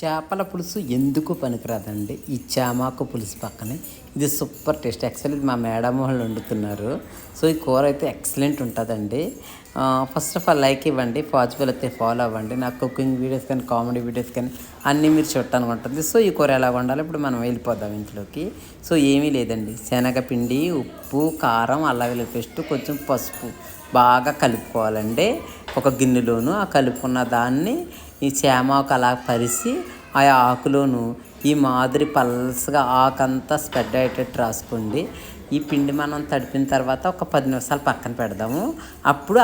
చేపల పులుసు ఎందుకు పనికిరాదండి? ఈ చామాకు పులుసు పక్కనే. ఇది సూపర్ టేస్ట్. యాక్చువల్లీ ఇది మా మేడం వాళ్ళు వండుతున్నారు. సో ఈ కూర అయితే ఎక్సలెంట్ ఉంటుందండి. ఫస్ట్ ఆఫ్ ఆల్ లైక్ ఇవ్వండి. పాజిబుల్ అయితే ఫాలో అవ్వండి. నా కుకింగ్ వీడియోస్ కానీ కామెడీ వీడియోస్ కానీ అన్నీ మీరు చూడటానికి ఉంటుంది. సో ఈ కూర ఎలా వండాలి ఇప్పుడు మనం వెళ్ళిపోదాం ఇంట్లోకి. సో ఏమీ లేదండి. శనగపిండి ఉప్పు కారం అల్లం వెల్లుల్లి పేస్ట్ కొంచెం పసుపు బాగా కలుపుకోవాలండి. ఒక గిన్నెలోను ఆ కలుపుకున్న దాన్ని ఈ చేమాకు అలా పరిసి ఆ ఆకులోను ఈ మాదిరి పల్సగా ఆకంతా స్ప్రెడ్ అయ్యేటట్టు రాసుకోండి. ఈ పిండి మనం తడిపిన తర్వాత ఒక పది నిమిషాలు పక్కన పెడదాము. అప్పుడు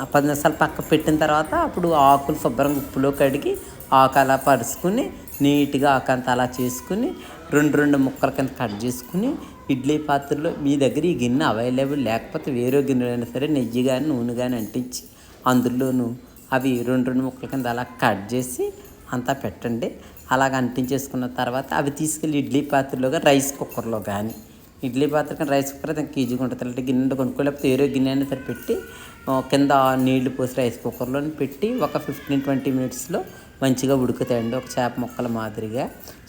ఆ పది నిమిషాలు పక్క పెట్టిన తర్వాత అప్పుడు ఆకులు శుభ్రంగా ఉప్పులో కడిగి ఆకు అలా పరుచుకుని నీట్గా ఆకంతా అలా చేసుకుని రెండు రెండు ముక్కల కింద కట్ చేసుకుని ఇడ్లీ పాత్రలో మీ దగ్గర ఈ గిన్నె అవైలబుల్ లేకపోతే వేరే గిన్నె అయినా సరే నెయ్యి కానీ నూనె కానీ అంటించి అందులోనూ అవి రెండు రెండు ముక్కల కింద అలా కట్ చేసి అంతా పెట్టండి. అలాగ అంటించేసుకున్న తర్వాత అవి తీసుకెళ్ళి ఇడ్లీ పాత్రలోగా రైస్ కుక్కర్లో కానీ. ఇడ్లీ పాత్ర కానీ రైస్ కుక్కర్ అయితే ఇంకా ఈజీగా ఉంటుంది. అంటే గిన్నె కొనుక్కోలేకపోతే ఏరో గిన్నె అయినా సరే పెట్టి కింద నీళ్ళు పోసి రైస్ కుక్కర్లో పెట్టి ఒక ఫిఫ్టీన్ ట్వంటీ మినిట్స్లో మంచిగా ఉడుకుతాయండి. ఒక చేప ముక్కల మాదిరిగా.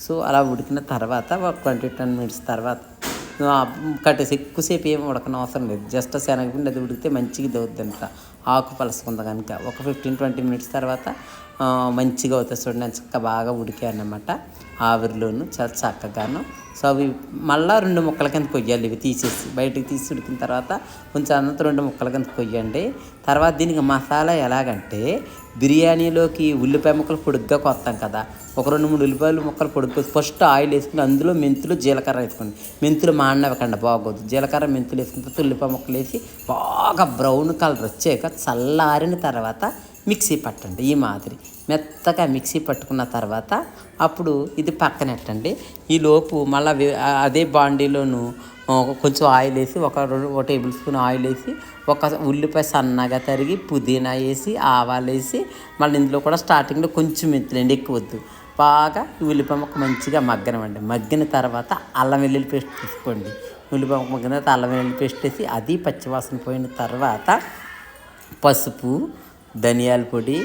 సో అలా ఉడికిన తర్వాత ఒక ట్వంటీ టెన్ మినిట్స్ తర్వాత కట్టేసి ఎక్కువసేపు ఏం ఉడకన అవసరం లేదు. జస్ట్ శనగపిండి అది ఉడికితే మంచిగా దవుద్దంట ఆకు పలుసుకుంది కనుక. ఒక ఫిఫ్టీన్ ట్వంటీ మినిట్స్ తర్వాత మంచిగా అవుతుంది చూడండి. చక్కగా బాగా ఉడికాయి అన్నమాట ఆవిరిలోను చాలా చక్కగాను సో అవి మళ్ళీ రెండు ముక్కల కింద కొయ్యాలి ఇవి తీసేసి. బయటకు తీసి ఉడికిన తర్వాత కొంచెం అన్నంత రెండు ముక్కల కింద కొయ్యండి. తర్వాత దీనికి మసాలా ఎలాగంటే బిర్యానీలోకి ఉల్లిపాయ ముక్కలు పొడుగ్గా కొత్తాం కదా. ఒక రెండు మూడు ఉల్లిపాయలు ముక్కలు పొడుగు ఫస్ట్ ఆయిల్ వేసుకుని అందులో మెంతులు జీలకర్ర వేసుకోండి. మెంతులు మాడినవ్వకండి బాగోదు. జీలకర్ర మెంతులు వేసుకున్న తర్వాత ఉల్లిపాయ ముక్కలు వేసి బాగా బ్రౌన్ కలర్ వచ్చాక చల్లారిన తర్వాత మిక్సీ పట్టండి. ఈ మాదిరి. మెత్తగా మిక్సీ పట్టుకున్న తర్వాత అప్పుడు ఇది పక్కనెట్టండి. ఈ లోపు మళ్ళీ అదే బాండీలోను కొంచెం ఆయిల్ వేసి ఒక రెండు ఒక టేబుల్ స్పూన్ ఆయిల్ వేసి ఒక ఉల్లిపాయ సన్నగా తరిగి పుదీనా వేసి ఆవాలు వేసి మళ్ళీ ఇందులో కూడా స్టార్టింగ్లో కొంచెం మెంతులండి ఎక్కువద్దు బాగా ఉల్లిపాయ ముక్క మంచిగా మగ్గనమండి మగ్గిన తర్వాత అల్లం వెల్లుల్లి పేస్ట్ తీసుకోండి. ఉల్లిపాయ ముక్క మగ్గిన తర్వాత అల్లం వెల్లుల్లి పేస్ట్ వేసి అది పచ్చివాసన పోయిన తర్వాత పసుపు ధనియాల పొడి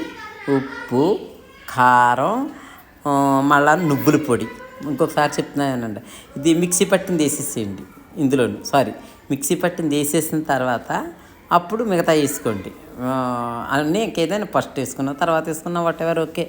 ఉప్పు కారం మళ్ళా నువ్వుల పొడి. ఇంకొకసారి చెప్తున్నానండి ఇది మిక్సీ పట్టింది వేసేసేయండి ఇందులోను సారీ మిక్సీ పట్టింది వేసేసిన తర్వాత అప్పుడు మిగతా వేసుకోండి. అన్నీ ఇంకేదైనా ఫస్ట్ వేసుకున్న తర్వాత వేసుకున్న వాట్ ఎవర్ ఓకే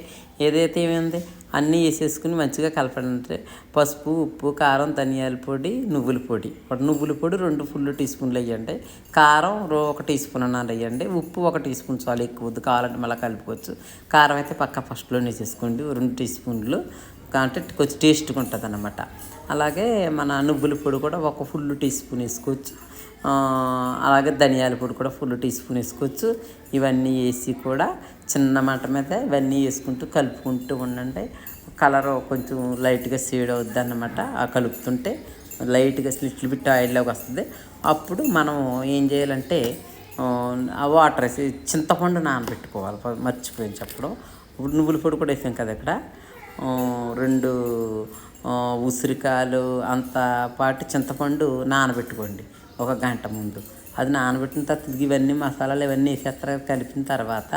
ఏదైతే ఏమైంది? అన్నీ వేసేసుకుని మంచిగా కలపండి పసుపు ఉప్పు కారం ధనియాల పొడి నువ్వుల పొడి. ఒక నువ్వుల పొడి రెండు ఫుల్ టీ స్పూన్లు వేయండి. కారం రో ఒక టీ స్పూన్ అన్న వేయండి. ఉప్పు ఒక టీ స్పూన్ చాలు ఎక్కువ వద్దు. కావాలంటే మళ్ళీ కలుపుకోవచ్చు. కారం అయితే పక్క ఫస్ట్లోనే వేసేసుకోండి. రెండు టీ స్పూన్లు. అంటే కొంచెం టేస్ట్గా ఉంటుంది అనమాట అలాగే మన నువ్వుల పొడి కూడా ఒక ఫుల్ టీ స్పూన్ వేసుకోవచ్చు. అలాగే ధనియాల పొడి కూడా ఫుల్ టీ స్పూన్ వేసుకోవచ్చు. ఇవన్నీ వేసి కూడా చిన్న మంట మీద ఇవన్నీ వేసుకుంటూ కలుపుకుంటూ ఉండండి. కలర్ కొంచెం లైట్గా షేడ్ అవుద్ది అన్నమాట ఆ కలుపుతుంటే లైట్గా స్లిట్లు బిట్ ఆయిల్లోకి వస్తుంది. అప్పుడు మనం ఏం చేయాలంటే ఆ, వాటర్ వేసి చింతపండు నానబెట్టుకోవాలి. మర్చిపోయింది చెప్పడం ఇప్పుడు నువ్వుల పొడి కూడా వేసాం కదా ఇక్కడ. రెండు ఉసిరికాయలు అంత పాటు చింతపండు నానబెట్టుకోండి. ఒక గంట ముందు. అది నానబెట్టిన తర్వాత ఇవన్నీ మసాలాలు ఇవన్నీ వేసేస్తారు కలిపిన తర్వాత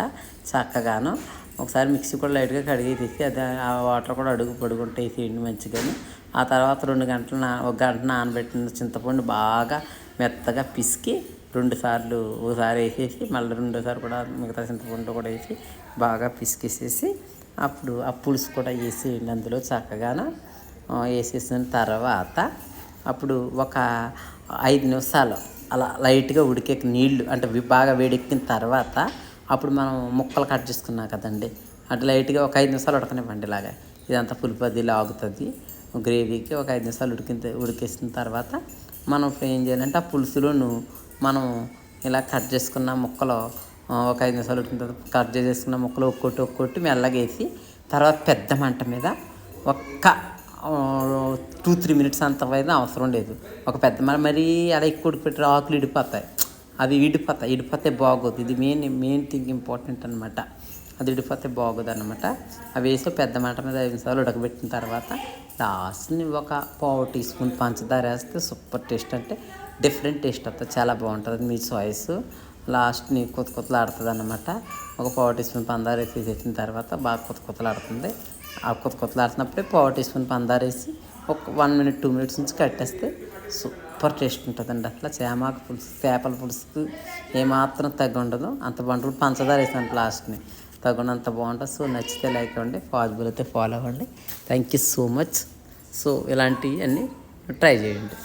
చక్కగాను ఒకసారి మిక్సీ కూడా లైట్గా కడిగేసేసి అది ఆ వాటర్ కూడా అడుగు పడుకుంటే వేసేయండి మంచిగాని. ఆ తర్వాత రెండు గంటలు నా ఒక గంట నానబెట్టిన చింతపండు బాగా మెత్తగా పిసికి రెండు సార్లు ఒకసారి వేసేసి మళ్ళీ రెండోసారి కూడా మిగతా చింతపండు కూడా వేసి బాగా పిసికేసేసి అప్పుడు ఆ పులుసు కూడా వేసేయండి అందులో చక్కగాను. వేసేసిన తర్వాత అప్పుడు ఒక ఐదు నిమిషాలు అలా లైట్గా ఉడికే నీళ్ళు అంటే బాగా వేడెక్కిన తర్వాత అప్పుడు మనం ముక్కలు కట్ చేసుకున్నాం కదండి. అటు లైట్గా ఒక ఐదు నిమిషాలు ఉడకనివ్వండి ఇలాగా. ఇదంతా పులిపది లాగుతుంది. గ్రేవీకి ఒక ఐదు నిమిషాలు ఉడికిన ఉడికేసిన తర్వాత మనం ఇప్పుడు ఏం చేయాలంటే ఆ పులుసులోను మనం ఇలా కట్ చేసుకున్న ముక్కలు ఒక ఐదు నిమిషాలు ఉడికిన తర్వాత కట్ చేసుకున్న ముక్కలు ఒక్కొట్టి ఒక్కొట్టి మెల్లగా వేసి తర్వాత పెద్ద మంట మీద ఒక్క టూ త్రీ మినిట్స్ అంత అయితే అవసరం లేదు. ఒక పెద్ద మన మరీ అలా ఎక్కువ ఉడికిపెట్టి ఆకులు ఇడిపోతాయి. అవి ఇడిపోతాయి ఇడిపోతే బాగోదు. ఇది మెయిన్ మెయిన్ థింగ్ ఇంపార్టెంట్ అనమాట అది ఇడిపోతే బాగోదు అనమాట అవి వేసి పెద్ద మంట మీద ఐదు నిమిషాలు ఉడకబెట్టిన తర్వాత లాస్ట్ని ఒక పావు టీ స్పూన్ పంచదార వేస్తే సూపర్ టేస్ట్ అంటే డిఫరెంట్ టేస్ట్ వస్తుంది చాలా బాగుంటుంది. మీ చాయిస్. లాస్ట్ని కొత్త ఆడుతుంది అనమాట ఒక పావు టీ స్పూన్ పందారు వేసి తెచ్చిన తర్వాత బాగా కొత్త కొత్తలాడుతుంది. ఆ కొత్త కొత్తలాడుతున్నప్పుడే పావు టీ స్పూన్ వేసి ఒక వన్ మినిట్ టూ మినిట్స్ నుంచి కట్టేస్తే సూపర్ టేస్ట్ ఉంటుందండి. అట్లా చేమాకు పులుసు చేపల పులుసుకు ఏమాత్రం తగ్గి ఉండదు. అంత బాగుంటుంది. పంచదార వేసాను లాస్ట్ని తగినంత బాగుంటుంది. సో నచ్చితే లైక్ అవ్వండి పాసిబుల్ అయితే ఫాలో అవ్వండి. Thank you so much. So ఇలాంటివి అన్నీ ట్రై చేయండి.